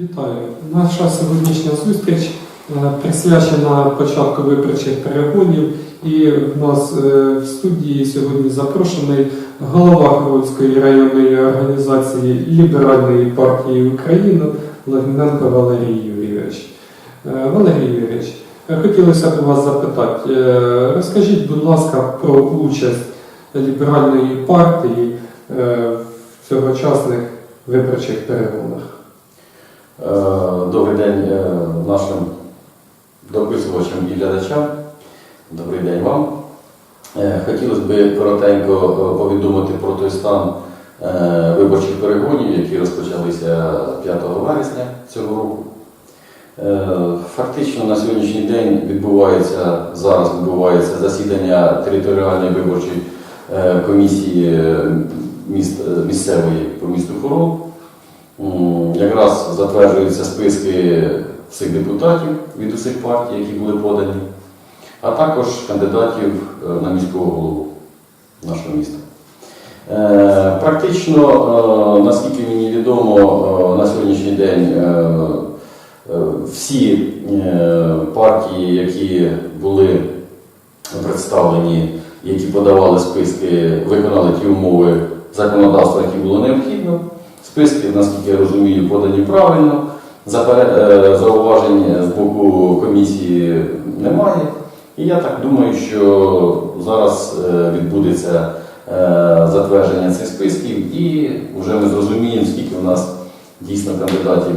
Вітаю. Наша сьогоднішня зустріч е, присвячена початку виборчих перегонів. І в нас е, в студії сьогодні запрошений голова Хровицької районної організації Ліберальної партії України Логвиненко Валерій Юрійович. Е, Валерій Юрійович, хотілося б вас запитати, розкажіть, будь ласка, про участь ліберальної партії в цьогочасних виборчих перегонах. Е, Добрий день е, нашим дописувачам і глядачам. Добрий день вам. Е, Хотілося б коротенько повідомити про той стан виборчих перегонів, які розпочалися 5 вересня цього року. Фактично на сьогоднішній день відбувається, зараз відбувається засідання територіальної виборчої комісії міст, місцевої по місту Хорол. Якраз затверджуються списки всіх депутатів від усіх партій, які були подані, а також кандидатів е, на міського голову нашого міста. Е, Практично, е, наскільки мені відомо, на сьогоднішній день всі партії, які були представлені, які подавали списки, виконали ті умови законодавства, які було необхідно. Списки, наскільки я розумію, подані правильно. Е, Зауважень з боку комісії немає. І я так думаю, що зараз е, відбудеться е, затвердження цих списків, і вже ми зрозуміємо, скільки у нас дійсно кандидатів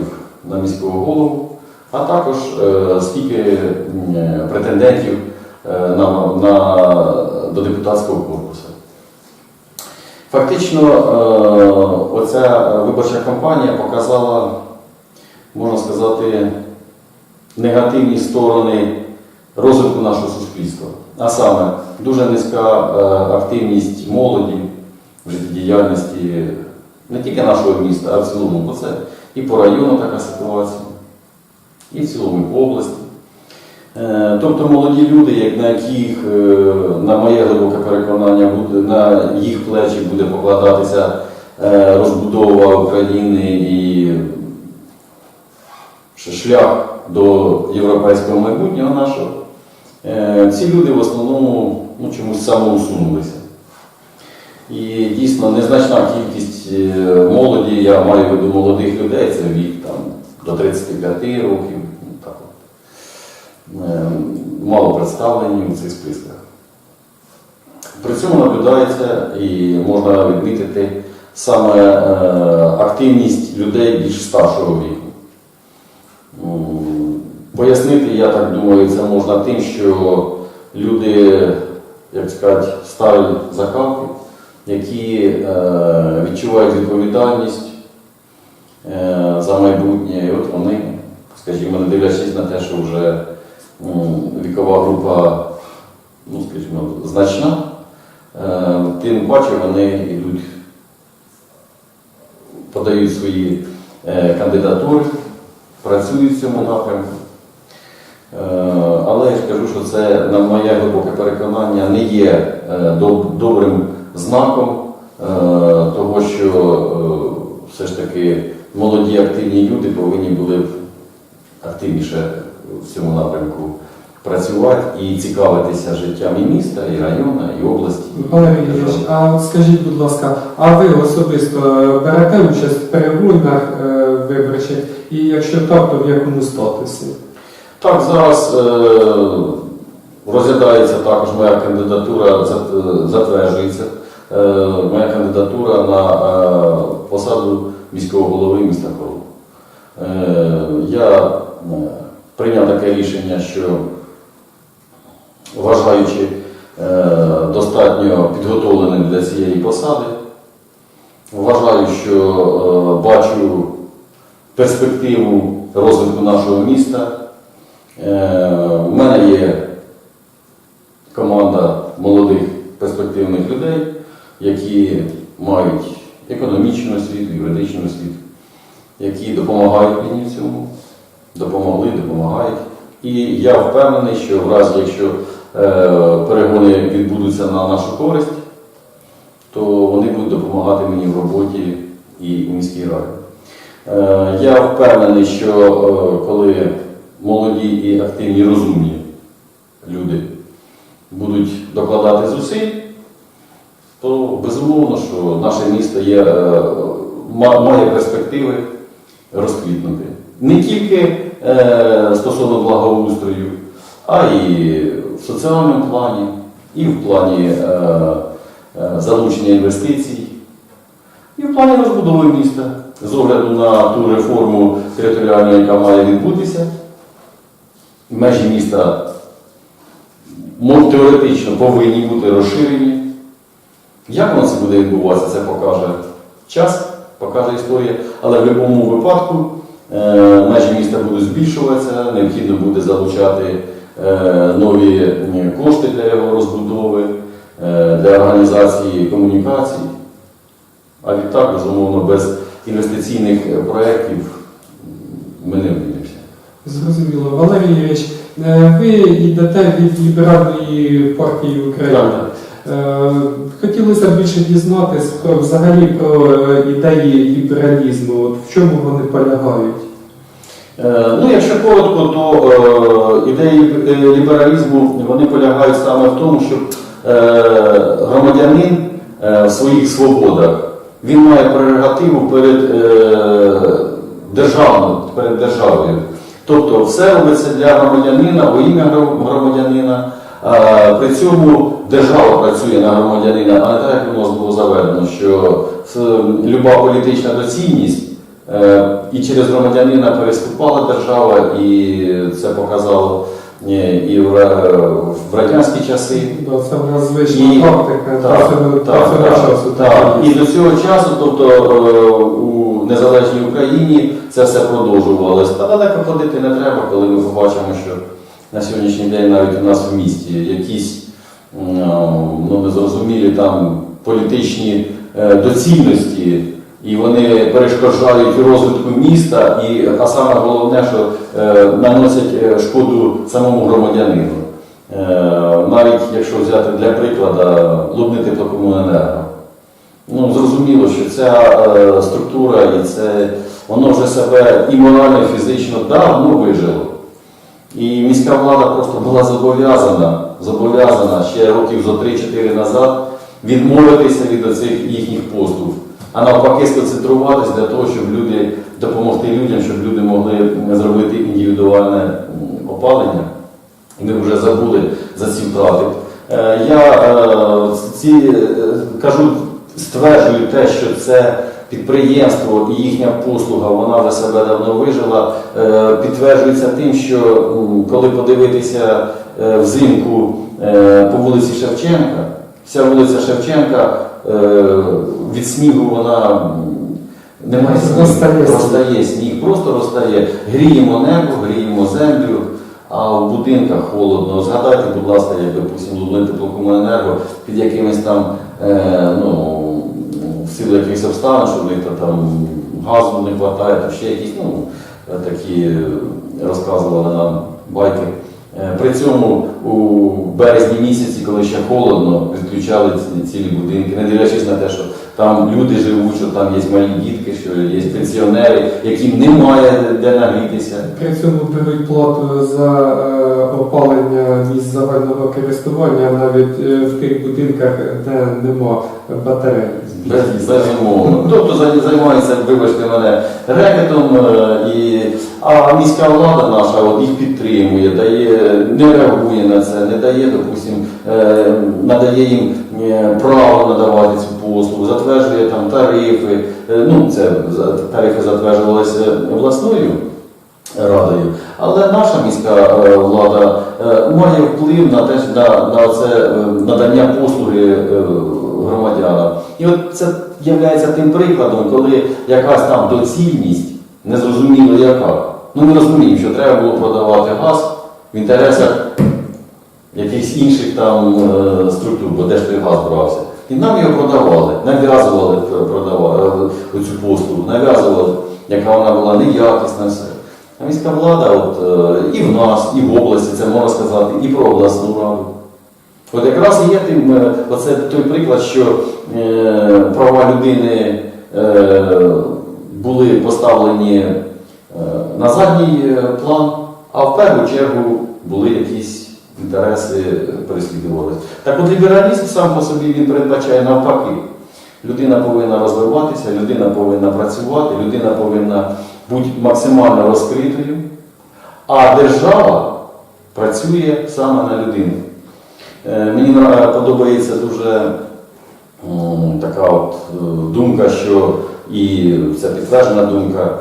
на міського голову, а також скільки претендентів на, на, до депутатського корпусу. Фактично, е, оця виборча кампанія показала, можна сказати, негативні сторони розвитку нашого суспільства. А саме, дуже низька е, активність молоді в життєдіяльності не тільки нашого міста, а в цілому, бо це і по району така ситуація, і в цілому по області. Е, Тобто молоді люди, як на яких, е, на моє глибоке переконання, буде, на їх плечі буде покладатися е, розбудова України і шлях до європейського майбутнього нашого, ці люди в основному ну, чомусь самоусунулися. І дійсно незначна кількість молоді, я маю в виду молодих людей, це вік там, до 35 років. ну, так от е, мало представлені у цих списках. При цьому наблюдається і можна відмітити саме е, активність людей більш старшого віку. Пояснити, я так думаю, це можна тим, що люди, як сказати, старої закалки, які е, відчувають відповідальність е, за майбутнє, і от вони, скажімо, не дивлячись на те, що вже вікова група, ну, скажімо, значна, е, тим паче вони йдуть, подають свої е, кандидатури, працюють в цьому напрямку. Е, Але я ж кажу, що це, на моє глибоке переконання, не є добрим знаком того, що все ж таки молоді активні люди повинні були активніше в цьому напрямку працювати і цікавитися життям і міста, і району, і області. Валерій Юрійович, а от скажіть, будь ласка, а ви особисто берете участь в перегонах е, виборчих? І якщо так, то в якому статусі? Так, зараз е, розглядається також моя кандидатура, затверджується е, моя кандидатура на е, посаду міського голови міста Хорол. Е, я е, прийняв таке рішення, що вважаючи е, достатньо підготовленим для цієї посади, вважаю, що е, бачу перспективу розвитку нашого міста. Е, У мене є команда молодих перспективних людей, які мають економічну освіту, юридичну освіту, які допомагають мені в цьому, допомогли, допомагають. І я впевнений, що в разі, якщо е, перегони відбудуться на нашу користь, то вони будуть допомагати мені в роботі і у міській раді. Е, Я впевнений, що е, коли молоді і активні, розумні люди будуть докладати зусиль, то безумовно, що наше місто є, має перспективи розквітнути. Не тільки е, стосовно благоустрою, а і в соціальному плані, і в плані е, е, залучення інвестицій, і в плані розбудови міста з огляду на ту реформу територіальну, яка має відбутися. Межі міста теоретично повинні бути розширені. Як воно це буде відбуватися, це покаже час, покаже історія. Але в будь-якому випадку межі міста будуть збільшуватися, необхідно буде залучати е, нові е, кошти для його розбудови, е, для організації комунікацій. А відтак, безумовно, без інвестиційних е, проєктів ми не обійдемося. Зрозуміло. Валерій Юрійович, е, ви йдете від ліберальної партії України. Так. Е, Хотілося б більше дізнатися взагалі про е, ідеї лібералізму. От в чому вони полягають? Е, Ну, якщо коротко, то ідеї лібералізму вони полягають саме в тому, щоб громадянин в своїх свободах він має прерогативу перед державною, перед державою. Тобто все робиться для громадянина, во ім'я громадянина. А при цьому держава працює на громадянина, а не так, як у нас було заведено, що е, люба політична доцільність Е, І через громадянина переступала держава, і це показало е, і в, е, в радянські часи. Це в нас звична І- практика Так, до цього- так, так, часу. так. так І до цього часу, тобто е, у незалежній Україні це все продовжувалось. Та далеко ходити не треба, коли ми побачимо, що на сьогоднішній день навіть у нас в місті якісь ну, незрозумілі там політичні е, доцільності. І вони перешкоджають розвитку міста, і, а саме головне, що е, наносять е, шкоду самому громадянину. Навіть якщо взяти для прикладу Лубни теплокомуненерго. Ну, зрозуміло, що ця структура і це воно вже себе і морально, і фізично давно вижило. І міська влада просто була зобов'язана, зобов'язана ще років зо 3-4 назад відмовитися від оцих їхніх послуг, а навпаки сконцентруватися для того, щоб люди допомогти людям, щоб люди могли зробити індивідуальне опалення. І ми вже забули за ці втрати. Е, Я е, ці, е, кажу, стверджую те, що це підприємство і їхня послуга, вона вже себе давно вижила. Е, Підтверджується тим, що коли подивитися е, взимку е, по вулиці Шевченка, вся вулиця Шевченка від снігу вона немає Розтає сніг. розтає сніг, просто розтає. Гріємо небо, гріємо землю. А в будинках холодно. Згадайте, будь ласка, як допустимо, теплокомуненерго під якимись там, е, ну, силу якихось що в них там газу не вистачає, то ще якісь, ну, такі е, розказували нам байки. Е, При цьому у березні місяці, коли ще холодно, відключали цілі будинки, не дивлячись на те, що там люди живуть, що там є малі дітки, що є пенсіонери, яким немає де нагрітися. При цьому беруть плату за е, опалення місць загального користування навіть в тих будинках, де нема батарей. Без- Безумовно. Тобто за- займається, вибачте мене, рекетом, е, і, а міська влада наша от їх підтримує, дає, не реагує на це, не дає, допустим, е, надає їм е, право надавати цю послугу, затверджує там тарифи. Ну, це тарифи затверджувалися обласною радою. Але наша міська влада має вплив на те, на, на це надання послуги громадянам. І от це є тим прикладом, коли якась там доцільність, незрозуміло яка. Ну ми розуміємо, що треба було продавати газ в інтересах якихось інших там е, структур, бо де ж той газ брався. І нам його продавали, нав'язували продавали е, цю послугу, нав'язували, яка вона була неякісна все. А міська влада от, е, і в нас, і в області, це можна сказати, і про обласну раду. От якраз є тим, е, оце той приклад, що е, права людини е, були поставлені е, на задній е, план, а в першу чергу були якісь інтереси переслідувалися. Так от лібералізм сам по собі він передбачає навпаки. Людина повинна розвиватися, людина повинна працювати, людина повинна бути максимально розкритою, а держава працює саме на людину. Е, Мені подобається дуже така от е, думка, що і це підтверджена думка.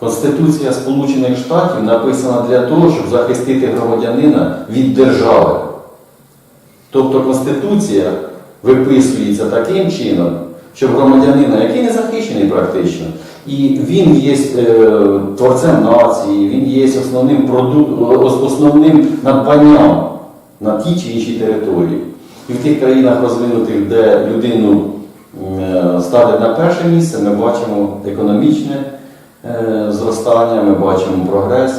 Конституція Сполучених Штатів написана для того, щоб захистити громадянина від держави. Тобто Конституція виписується таким чином, щоб громадянина, який не захищений практично, і він є е, творцем нації, він є основним, основним надбанням на тій чи іншій території. І в тих країнах розвинутих, де людину е, ставлять на перше місце, ми бачимо економічне е, зростання, ми бачимо прогрес.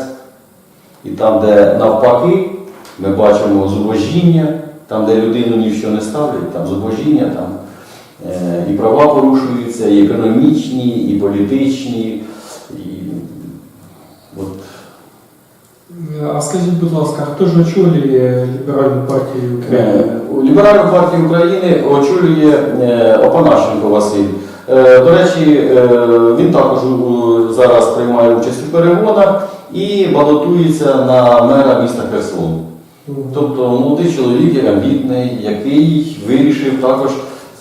І там, де навпаки, ми бачимо зубожіння, там, де людину ні не ставлять, там зубожіння, там е, і права порушуються, і економічні, і політичні. І, от, А скажіть, будь ласка, хто ж очолює ліберальну партію України? Е, Ліберальну партію України очолює е, Опанашенко Василь. Е, До речі, е, він також зараз приймає участь у перегонах і балотується на мера міста Херсон. Тобто молодий чоловік, амбітний, який вирішив також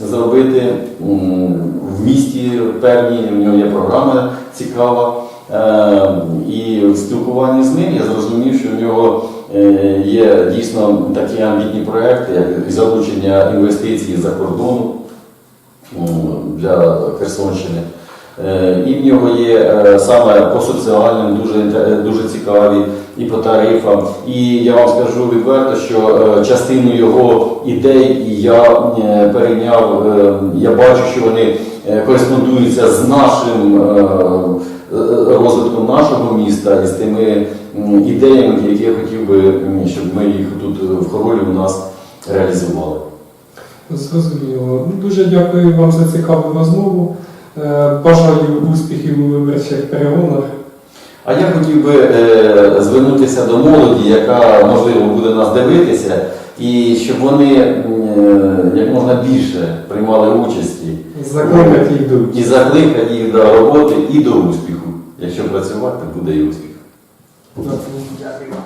зробити в місті певні, в нього є програма цікава. Е, І в спілкуванні з ним я зрозумів, що в нього е, є дійсно такі амбітні проекти, як залучення інвестицій з-за кордону для Херсонщини. Е, І в нього є е, саме по соціальним дуже, дуже цікаві і по тарифам. І я вам скажу відверто, що частину його ідей я перейняв, е, я бачу, що вони кореспондуються з нашим розвитком нашого міста і з тими ідеями, які я хотів би, щоб ми їх тут е, в хоролі у нас реалізували. Зрозуміло. Ну, Дуже дякую вам за цікаву розмову. Е, Бажаю успіхів у виборчих перегонах. А я хотів би е, звернутися до молоді, яка можливо буде нас дивитися, і щоб вони е, як можна більше приймали участі Закликати йдуть. і закликати їх до роботи і до успіху. Якщо працювати, то буде і успіх. Дякую.